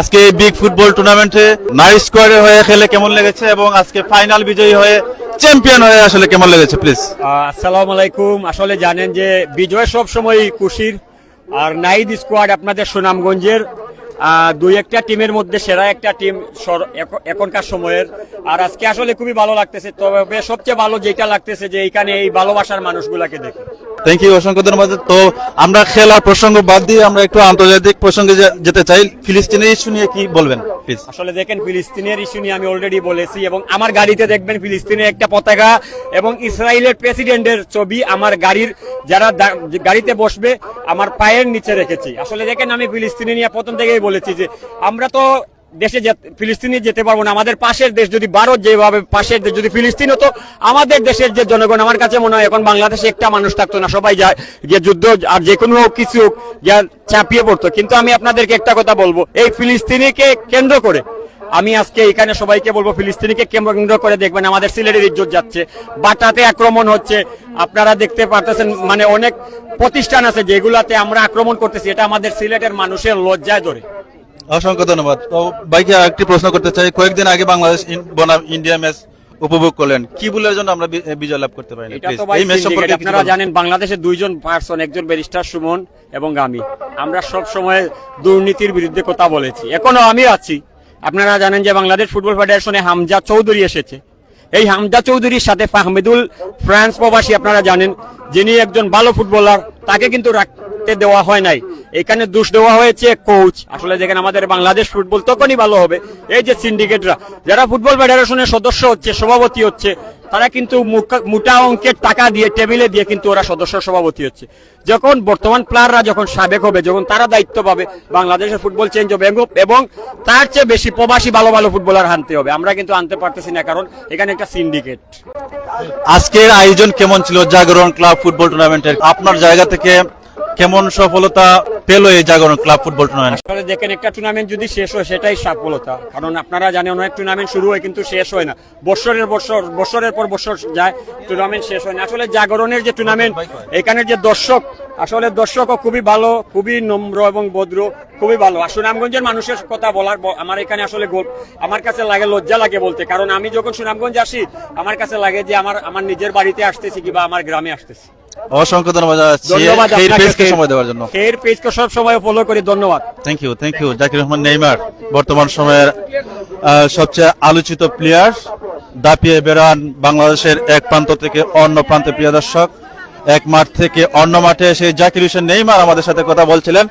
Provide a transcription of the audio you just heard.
আজকে এই big football টুর্নামেন্টে নাইস স্কোয়ারে হয়ে খেলে কেমন লেগেছে এবং আজকে ফাইনাল বিজয়ী হয়ে চ্যাম্পিয়ন হয়ে আসলে কেমন লেগেছে প্লিজ আসসালামু আলাইকুম। আসলে জানেন যে বিজয় সব সময় খুশির। আর নাইদ স্কোয়াড আপনাদের সুনামগঞ্জের। দুই একটা টিমের মধ্যে সেরা একটা টিম এখনকার সময়ের। আর আজকে আসলে খুবই ভালো লাগতেছে। তবে সবচেয়ে ভালো যেটা লাগতেছে যে এখানে এই ভালোবাসার মানুষগুলাকে দেখে। থ্যাংক ইউ অসংখ্য ধন্যবাদ। তো আমরা খেলার প্রসঙ্গ বাদ দিয়ে আমরা একটু আন্তর্জাতিক প্রসঙ্গে যেতে চাই। ফিলিস্তিনের ইস্যু নিয়ে কি বলবেন আসলে দেখেন, ফিলিস্তিনের ইস্যু নিয়ে আমি অলরেডি বলেছি এবং আমার গাড়িতে দেখবেন ফিলিস্তিনের একটা পতাকা এবং ইসরায়েলের প্রেসিডেন্টের ছবি আমার গাড়ির যারা গাড়িতে বসবে, আমার পায়ের নিচে রেখেছি। আসলে দেখেন, আমি ফিলিস্তিনি নিয়ে প্রথম থেকেই বলেছি যে আমরা তো দেশে ফিলিস্তিনে যেতে পারব না, আমাদের পাশের দেশ যদি ভারত যেভাবে পাশের দেশ যদি ফিলিস্তিন হতো, আমাদের দেশের যে জনগণ, আমার কাছে মনে হয় এখন বাংলাদেশে একটা মানুষ থাকতো না, সবাই যায় যে যুদ্ধ আর যে কোনো কিছু যা চাপিয়ে পড়তো। কিন্তু আমি আপনাদেরকে একটা কথা বলব, এই ফিলিস্তিনিকে কেন্দ্র করে, আমি আজকে এখানে সবাইকে বলব, ফিলিস্তিনিকে কেন্দ্র করে দেখবেন, আমাদের সিলেটের ইজ্জত যাচ্ছে। বাটাতে আক্রমণ হচ্ছে, আপনারা দেখতে পারতেছেন মানে অনেক প্রতিষ্ঠান আছে যেগুলাতে আমরা আক্রমণ করতেছি, এটা আমাদের সিলেটের মানুষের লজ্জায় ধরে। অসংখ্য ধন্যবাদ। তো ভাইকে একটি প্রশ্ন করতে চাই কয়েকদিন আগে বাংলাদেশ বনাম ইন্ডিয়া ম্যাচ উপভোগ করলেন কি ভুলের জন্য আমরা বিজয় লাভ করতে ভাই এই ম্যাচ সম্পর্কে আপনারা জানেন বাংলাদেশে দুইজন পার্সন একজন ব্যারিস্টার সুমন এবং আমি। আমরা সব সময় দুর্নীতির বিরুদ্ধে কথা বলেছি। এখনও আমি আছি। আপনারা জানেন যে বাংলাদেশ ফুটবল ফেডারেশনে হামজা চৌধুরী এসেছে। এই হামজা চৌধুরীর সাথে ফাহমেদুল ফ্রান্স প্রবাসী আপনারা জানেন যিনি একজন ভালো ফুটবলার তাকে কিন্তু রাখতে দেওয়া হয় নাই। এখানে দোষ দেওয়া হয়েছে কোচ আসলে যেখানে আমাদের বাংলাদেশ ফুটবল তখনই ভালো হবে। এই যে সিন্ডিকেটরা যারা ফুটবল ফেডারেশনের সদস্য হচ্ছে, সভাপতি হচ্ছে, তারা কিন্তু মোটা অঙ্কের টাকা দিয়ে, টেবিলে দিয়ে কিন্তু ওরা সদস্য সভাপতি হচ্ছে। যখন বর্তমান প্লেয়াররা যখন সাবেক হবে, যখন তারা দায়িত্ব পাবে, বাংলাদেশের ফুটবল চেঞ্জ হবে এবং তার চেয়ে বেশি প্রবাসী ভালো ভালো ফুটবলার আনতে হবে। আমরা কিন্তু আনতে পারতেছি না, কারণ এখানে একটা সিন্ডিকেট আজকের আয়োজন কেমন ছিল? জাগরণ ক্লাব ফুটবল টুর্নামেন্টের আপনার জায়গা থেকে কেমন সফলতা ক্লাব ফুটবল টুর্নামেন্ট। দেখেন, একটা টুর্নামেন্ট যদি শেষ হয়, সেটাই সফলতা। কারণ আপনারা জানেন, অনেক টুর্নামেন্ট শুরু হয় কিন্তু শেষ হয় না। বছরের বছর, বছরের পর বছর যায়, টুর্নামেন্ট শেষ হয় না। আসলে জাগরণের যে টুর্নামেন্ট যে দর্শক, আসলে দর্শকও খুবই ভালো, খুবই নম্র এবং ভদ্র, খুবই ভালো। আর সুনামগঞ্জের মানুষের কথা বলার আমার এখানে আসলে আমার কাছে লাগে, লজ্জা লাগে বলতে। কারণ আমি যখন সুনামগঞ্জ আসি, আমার কাছে লাগে যে আমার আমার নিজের বাড়িতে আসতেছি কিংবা আমার গ্রামে আসতেছি। অসংখ্য ধন্যবাদ জানাচ্ছি খেয়ের পেজকে সময় দেওয়ার জন্য। খের পেজকে সব সময় ফলো করি ধন্যবাদ। Thank you thank you Zakir Rahman Neymar বর্তমান সময়ের সবচেয়ে আলোচিত প্লেয়ার দাপিয়ে বেড়ান বাংলাদেশের এক প্রান্ত থেকে অন্য প্রান্তে প্রিয় দর্শক। এক মাঠ থেকে অন্য মাঠে এসে জাকির হোসেন নেইমার আমাদের সাথে কথা বলছিলেন।